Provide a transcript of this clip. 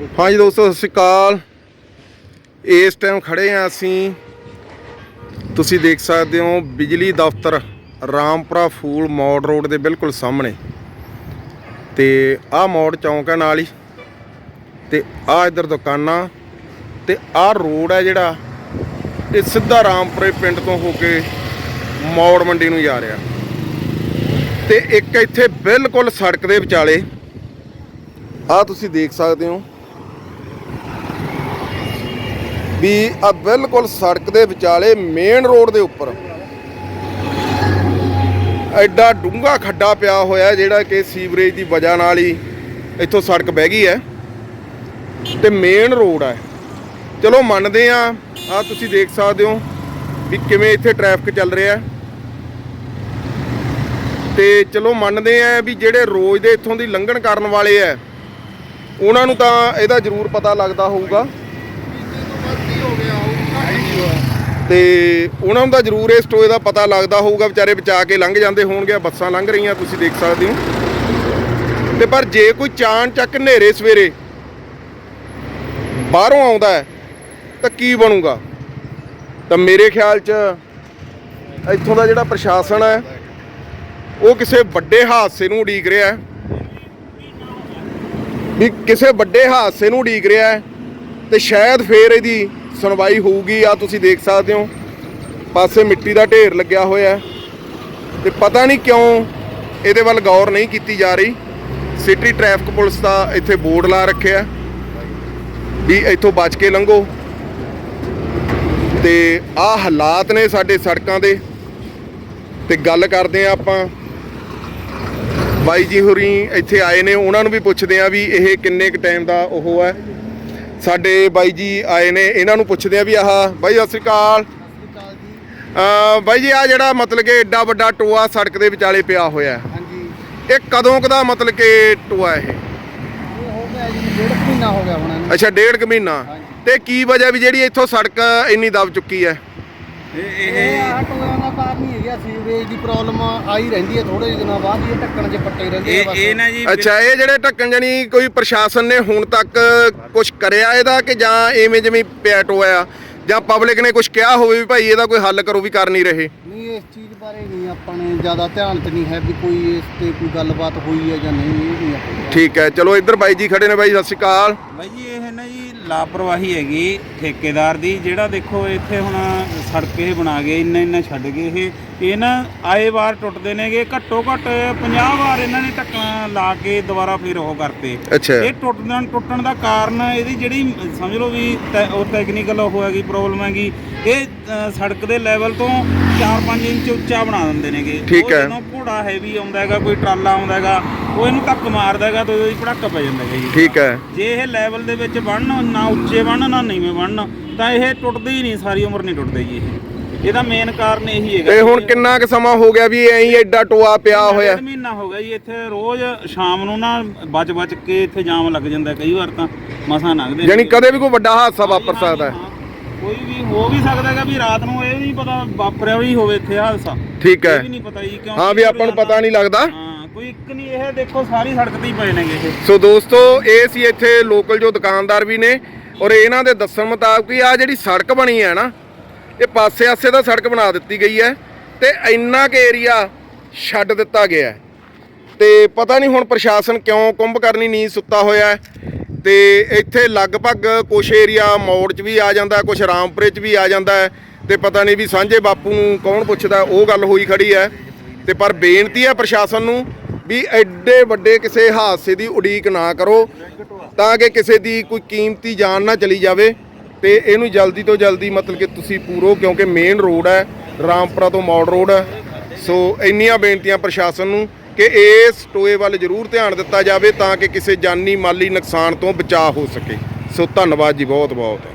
ਹਾਂਜੀ ਦੋਸਤੋ, ਸਤਿ ਸ਼੍ਰੀ ਅਕਾਲ। ਇਸ ਟਾਈਮ ਖੜੇ ਆ ਅਸੀਂ। ਤੁਸੀਂ ਦੇਖ ਸਕਦੇ ਹੋ, ਬਿਜਲੀ ਦਫ਼ਤਰ ਰਾਮਪੁਰਾ ਫੂਲ ਮੋੜ ਰੋਡ ਦੇ ਬਿਲਕੁਲ ਸਾਹਮਣੇ। ਤੇ ਆਹ ਮੋੜ ਚੌਂਕ ਹੈ ਨਾਲ ਹੀ। ਤੇ ਆਹ ਇੱਧਰ ਦੁਕਾਨਾਂ, ਤੇ ਆਹ ਰੋਡ ਹੈ ਜਿਹੜਾ, ਇਹ ਸਿੱਧਾ ਰਾਮਪੁਰੇ ਪਿੰਡ ਤੋਂ ਹੋ ਕੇ ਮੌੜ ਮੰਡੀ ਨੂੰ ਜਾ ਰਿਹਾ। ਤੇ ਇੱਕ ਇੱਥੇ ਬਿਲਕੁਲ ਸੜਕ ਦੇ ਵਿਚਾਲੇ, ਆਹ ਤੁਸੀਂ ਦੇਖ ਸਕਦੇ ਹੋ ਵੀ ਆ ਬਿਲਕੁਲ ਸੜਕ ਦੇ ਵਿਚਾਲੇ ਮੇਨ ਰੋਡ ਦੇ ਉੱਪਰ ਐਡਾ ਡੂੰਘਾ ਖੱਡਾ ਪਿਆ ਹੋਇਆ ਜਿਹੜਾ ਕਿ ਸੀਵਰੇਜ ਦੀ ਵਜ੍ਹਾ ਨਾਲ ਹੀ ਇੱਥੋਂ ਸੜਕ ਬਹਿ ਗਈ ਹੈ ਤੇ ਮੇਨ ਰੋਡ ਹੈ। ਚਲੋ ਮੰਨਦੇ ਆ ਆ ਤੁਸੀਂ ਦੇਖ ਸਕਦੇ ਹੋ ਵੀ ਕਿਵੇਂ ਇੱਥੇ ਟ੍ਰੈਫਿਕ ਚੱਲ ਰਿਹਾ ਹੈ। ਤੇ ਚਲੋ ਮੰਨਦੇ ਆ ਵੀ ਜਿਹੜੇ ਰੋਜ਼ ਦੇ ਇੱਥੋਂ ਦੀ ਲੰਘਣ ਕਰਨ ਵਾਲੇ ਆ ਉਹਨਾਂ ਨੂੰ ਤਾਂ ਇਹਦਾ ਜ਼ਰੂਰ ਪਤਾ ਲੱਗਦਾ ਹੋਊਗਾ। ਤੇ ਉਹਨਾਂ ਨੂੰ ਤਾਂ ਜ਼ਰੂਰ ਇਸ ਟੋਏ ਦਾ ਪਤਾ ਲੱਗਦਾ ਹੋਊਗਾ, ਵਿਚਾਰੇ ਬਚਾ ਕੇ ਲੰਘ ਜਾਂਦੇ ਹੋਣਗੇ ਬੱਸਾਂ ਲੰਘ ਰਹੀਆਂ, ਤੁਸੀਂ ਦੇਖ ਸਕਦੇ ਹੋ। ਤੇ ਪਰ ਜੇ ਕੋਈ ਚਾਨ ਚੱਕ ਹਨੇਰੇ ਸਵੇਰੇ ਬਾਹਰੋਂ ਆਉਂਦਾ ਹੈ, ਤਾਂ ਕੀ ਬਣੂਗਾ? ਤਾਂ ਮੇਰੇ ਖਿਆਲ 'ਚ ਇੱਥੋਂ ਦਾ ਜਿਹੜਾ ਪ੍ਰਸ਼ਾਸਨ ਹੈ, ਉਹ ਕਿਸੇ ਵੱਡੇ ਹਾਦਸੇ ਨੂੰ ਉਡੀਕ ਰਿਹਾ ਹੈ। ਵੀ ਕਿਸੇ ਵੱਡੇ ਹਾਦਸੇ ਨੂੰ ਉਡੀਕ ਰਿਹਾ ਹੈ, ਤੇ ਸ਼ਾਇਦ ਫੇਰ ਇਹਦੀ ਸੁਣਵਾਈ ਹੋਊਗੀ ਆ ਤੁਸੀਂ ਦੇਖ ਸਕਦੇ ਹੋ। ਪਾਸੇ ਮਿੱਟੀ ਦਾ ਢੇਰ ਲੱਗਿਆ ਹੋਇਆ ਹੈ। ਤੇ ਪਤਾ ਨਹੀਂ ਕਿਉਂ ਇਹਦੇ ਵੱਲ ਗੌਰ ਨਹੀਂ ਕੀਤੀ ਜਾ ਰਹੀ। ਸਿਟੀ ਟ੍ਰੈਫਿਕ ਪੁਲਿਸ ਦਾ ਇੱਥੇ ਬੋਰਡ ਲਾ ਰੱਖਿਆ ਵੀ ਇੱਥੋਂ ਬਚ ਕੇ ਲੰਘੋ। ਤੇ ਆਹ ਹਾਲਾਤ ਨੇ ਸਾਡੇ ਸੜਕਾਂ ਦੇ। ਤੇ ਗੱਲ ਕਰਦੇ ਆ ਆਪਾਂ। ਬਾਈ ਜੀ ਹੁਰੀ ਇੱਥੇ ਆਏ ਨੇ, ਉਹਨਾਂ ਨੂੰ ਵੀ ਪੁੱਛਦੇ ਆ ਵੀ ਇਹ ਕਿੰਨੇ ਕ ਟਾਈਮ ਦਾ ਉਹ ਹੈ। ਸਾਡੇ ਬਾਈ ਜੀ ਆਏ ਨੇ ਇਹਨਾਂ ਨੂੰ ਪੁੱਛਦੇ ਆ ਵੀ ਆਹ ਬਾਈ ਸਤਿ ਸ਼੍ਰੀ ਅਕਾਲ। ਅ ਬਾਈ ਜੀ ਆ ਜਿਹੜਾ ਮਤਲਬ ਕਿ ਐਡਾ ਵੱਡਾ ਟੋਆ ਸੜਕ ਦੇ ਵਿਚਾਲੇ ਪਿਆ ਹੋਇਆ ਹੈ। ਹਾਂਜੀ। ਇਹ ਕਦੋਂ ਕਦਾ ਮਤਲਬ ਕਿ ਟੋਆ ਇਹ? ਇਹ ਹੋ ਗਿਆ ਜੀ ਡੇਢ ਕੁ ਮਹੀਨਾ ਹੋ ਗਿਆ ਹੁਣ ਇਹਨੂੰ। ਅੱਛਾ ਡੇਢ ਕੁ ਮਹੀਨਾ। ਤੇ ਕੀ ਵਜ੍ਹਾ ਵੀ ਜਿਹੜੀ ਇੱਥੋਂ ਸੜਕ ਇੰਨੀ ਦਬ ਚੁੱਕੀ ਹੈ? ਇਹ ਆਹ ਟੋਇਆਂ ਦਾ ਕਾਰਨ ਹੀ ਹੈਗਾ ਸੀਵਰੇਜ ਦੀ ਪ੍ਰੋਬਲਮ ਆਈ ਰਹਿੰਦੀ ਹੈ ਥੋੜੇ ਦਿਨਾਂ ਬਾਅਦ ਹੀ ਇਹ ਢੱਕਣ 'ਚ ਪੱਟੇ ਰਹਿੰਦੇ ਆ ਇਹ ਬਸ। ਇਹ ਨਾ ਜੀ ਅੱਛਾ ਇਹ ਜਿਹੜੇ ਢੱਕਣ ਜਣੀ ਕੋਈ ਪ੍ਰਸ਼ਾਸਨ ਨੇ ਹੁਣ ਤੱਕ ਕੁਝ ਕਰਿਆ ਇਹਦਾ ਕਿ ਜਾਂ ਐਵੇਂ ਜਿਵੇਂ ਪਿਆ ਟੋਇਆ? ਜਾਂ ਪਬਲਿਕ ਨੇ ਕੁਝ ਕਿਹਾ ਹੋਵੇ ਵੀ ਭਾਈ ਇਹਦਾ ਕੋਈ ਹੱਲ ਕਰੋ ਵੀ ਕਰ ਨਹੀਂ ਰਹੇ? ਨਹੀਂ ਇਸ ਚੀਜ਼ ਬਾਰੇ ਨਹੀਂ ਆਪਾਂ ਨੇ ਜ਼ਿਆਦਾ ਧਿਆਨ ਤੇ ਨਹੀਂ ਹੈ ਵੀ ਕੋਈ ਇਸ ਤੇ ਕੋਈ ਗੱਲਬਾਤ ਹੋਈ ਹੈ ਜਾਂ ਨਹੀਂ ਇਹ ਨਹੀਂ ਆਪਾਂ। ਠੀਕ ਹੈ ਚਲੋ ਇੱਧਰ ਬਾਈ ਜੀ ਖੜੇ ਨੇ ਬਾਈ ਸਤਿ ਸ਼੍ਰੀ ਅਕਾਲ। ਬਾਈ ਜੀ ਇਹ ਨਾ ਜੀ ਲਾਪਰਵਾਹੀ ਹੈਗੀ ਠੇਕੇਦਾਰ ਦੀ ਜਿਹੜਾ ਦੇਖੋ ਇੱਥੇ ਹੁਣ ਸੜਕ ਇਹ ਬਣਾ ਗਏ ਇੰਨਾ ਇੰਨਾ ਛੱਡ ਗਏ ਇਹ। ਇਹ ਨਾ ਆਏ ਵਾਰ ਟੁੱਟਦੇ ਨੇਗੇ ਘੱਟੋ ਘੱਟ 50 ਵਾਰ ਇਹਨਾਂ ਨੇ ਢੱਕਣਾ ਲਾ ਕੇ ਦੁਬਾਰਾ ਫਿਰ ਉਹ ਕਰਤੇ। ਅੱਛਾ। ਇਹ ਟੁੱਟਣ ਟੁੱਟਣ ਦਾ ਕਾਰਨ ਇਹਦੀ ਜਿਹੜੀ ਸਮਝ ਲਓ ਵੀ ਉਹ ਟੈਕਨੀਕਲ ਉਹ ਹੈਗੀ ਪ੍ਰੋਬਲਮ ਹੈਗੀ ਇਹ ਸੜਕ ਦੇ ਲੈਵਲ ਤੋਂ 4-5 ਇੰਚ ਉੱਚਾ ਬਣਾ ਦਿੰਦੇ ਨੇਗੇ। ਉਹ। ਜਦੋਂ ਘੋੜਾ ਹੈਵੀ ਆਉਂਦਾ ਹੈਗਾ ਕੋਈ ਟਰਾਲਾ ਆਉਂਦਾ ਹੈਗਾ ਉਹ ਇਹਨੂੰ ਧੱਕ ਮਾਰਦਾ ਹੈਗਾ ਤੇ ਉਹਦੀ ਪੜਾਕਾ ਪੈ ਜਾਂਦਾ ਹੈਗਾ ਜੀ। ਠੀਕ ਹੈ। ਜੇ ਇਹ ਲੈਵਲ ਦੇ ਵਿੱਚ ਬਣਨ ਨਾ ਉੱਚੇ ਬਣਨ ਨਾ ਨੀਵੇਂ ਬਣਨ ਤਾਂ ਇਹ ਟੁੱਟਦੇ ਹੀ ਨਹੀਂ ਸਾਰੀ ਉਮਰ ਨਹੀਂ ਟੁੱਟਦੇ ਜੀ ਇਹ। ਇਹਦਾ ਮੇਨ ਕਾਰਨ ਇਹੀ ਹੈਗਾ ਤੇ ਹੁਣ ਕਿੰਨਾ ਕੁ ਸਮਾਂ ਹੋ ਗਿਆ ਵੀ ਐਂ ਹੀ ਐਡਾ ਟੋਆ ਪਿਆ ਹੋਇਆ? ਡੇਢ ਮਹੀਨਾ ਹੋ ਗਿਆ ਜੀ ਇੱਥੇ ਰੋਜ਼ ਸ਼ਾਮ ਨੂੰ ਨਾ ਬਚ ਬਚ ਕੇ ਇੱਥੇ ਜਾਮ ਲੱਗ ਜਾਂਦਾ ਕਈ ਵਾਰ ਤਾਂ ਮਸਾਂ ਲੰਘਦੇ ਯਾਨੀ। ਕਦੇ ਵੀ ਕੋਈ ਵੱਡਾ ਹਾਦਸਾ ਵਾਪਰ ਹਾਂਜੀ, ਸਕਦਾ ਹੈ। ਹਾਂ। ਕੋਈ ਵੀ ਹੋ ਵੀ ਸਕਦਾ ਹੈਗਾ ਵੀ ਰਾਤ ਨੂੰ ਇਹ ਨਹੀਂ ਪਤਾ ਵਾਪਰਿਆ ਵੀ ਹੋਵੇ ਇੱਥੇ ਹਾਦਸਾ। ਠੀਕ ਹੈ। ਇਹ ਵੀ ਨਹੀਂ ਪਤਾ ਜੀ ਕਿਉਂ ਹਾਂ ਵੀ ਆਪਾਂ ਨੂੰ ਪਤਾ ਨਹੀਂ ਲੱਗਦਾ। ਹਾਂ। ਕੋਈ ਇੱਕ ਨਹੀਂ, ਇਹ ਦੇਖੋ ਸਾਰੀ ਸੜਕ ਤੇ ਹੀ ਪਏ ਨੇਗੇ ਇਹ। ਸੋ ਦੋਸਤੋ, ਇਹ ਸੀ ਇੱਥੇ ਲੋਕਲ ਜੋ ਦੁਕਾਨਦਾਰ ਵੀ ਨੇ ਔਰ ਇਹਨਾਂ ਦੇ ਦੱਸਣ ਮੁਤਾਬਕ ਹੀ ਆ ਜਿਹੜੀ ਸੜਕ ਬਣੀ ਹੈ ਨਾ, ਇਹ ਪਾਸੇ-ਆਸੇ ਦਾ ਸੜਕ ਬਣਾ ਦਿੱਤੀ ਗਈ ਹੈ ਤੇ ਇੰਨਾ ਕੁ ਏਰੀਆ ਛੱਡ ਦਿੱਤਾ ਗਿਆ ਹੈ। ਤੇ ਪਤਾ ਨਹੀਂ ਹੁਣ ਪ੍ਰਸ਼ਾਸਨ ਕਿਉਂ ਕੁੰਭ ਕਰਨੀ ਨਹੀਂ ਸੁੱਤਾ ਹੋਇਆ ਹੈ ਤੇ ਇੱਥੇ ਲਗਭਗ ਕੁਛ ਏਰੀਆ ਮੋੜ 'ਚ ਵੀ ਆ ਜਾਂਦਾ ਕੁਛ ਰਾਮਪੁਰੇ 'ਚ ਵੀ ਆ ਜਾਂਦਾ ਹੈ ਤੇ ਪਤਾ ਨਹੀਂ ਵੀ ਸਾਂਝੇ ਬਾਪੂ ਨੂੰ ਕੌਣ ਪੁੱਛਦਾ, ਉਹ ਗੱਲ ਹੋਈ ਖੜੀ ਹੈ। ਤੇ ਪਰ ਬੇਨਤੀ ਹੈ ਪ੍ਰਸ਼ਾਸਨ ਨੂੰ ਵੀ ਐਡੇ ਵੱਡੇ ਕਿਸੇ ਹਾਦਸੇ ਦੀ ਉਡੀਕ ਨਾ ਕਰੋ ਤਾਂ ਕਿ ਕਿਸੇ ਦੀ ਕੋਈ ਕੀਮਤੀ ਜਾਨ ਨਾ ਚਲੀ ਜਾਵੇ ਤੇ ਇਹਨੂੰ ਜਲਦੀ ਤੋਂ ਜਲਦੀ ਮਤਲਬ ਕਿ ਤੁਸੀਂ ਪੂਰੋ, ਕਿਉਂਕਿ ਮੇਨ ਰੋਡ ਹੈ, ਰਾਮਪੁਰਾ ਤੋਂ ਮੌੜ ਰੋਡ ਹੈ। ਸੋ ਇੰਨੀਆਂ ਬੇਨਤੀਆਂ ਪ੍ਰਸ਼ਾਸਨ ਨੂੰ ਕਿ ਇਸ ਟੋਏ ਵੱਲ ਜ਼ਰੂਰ ਧਿਆਨ ਦਿੱਤਾ ਜਾਵੇ ਤਾਂ ਕਿ ਕਿਸੇ ਜਾਨੀ ਮਾਲੀ ਨੁਕਸਾਨ ਤੋਂ ਬਚਾਅ ਹੋ ਸਕੇ। ਸੋ ਧੰਨਵਾਦ ਜੀ ਬਹੁਤ ਬਹੁਤ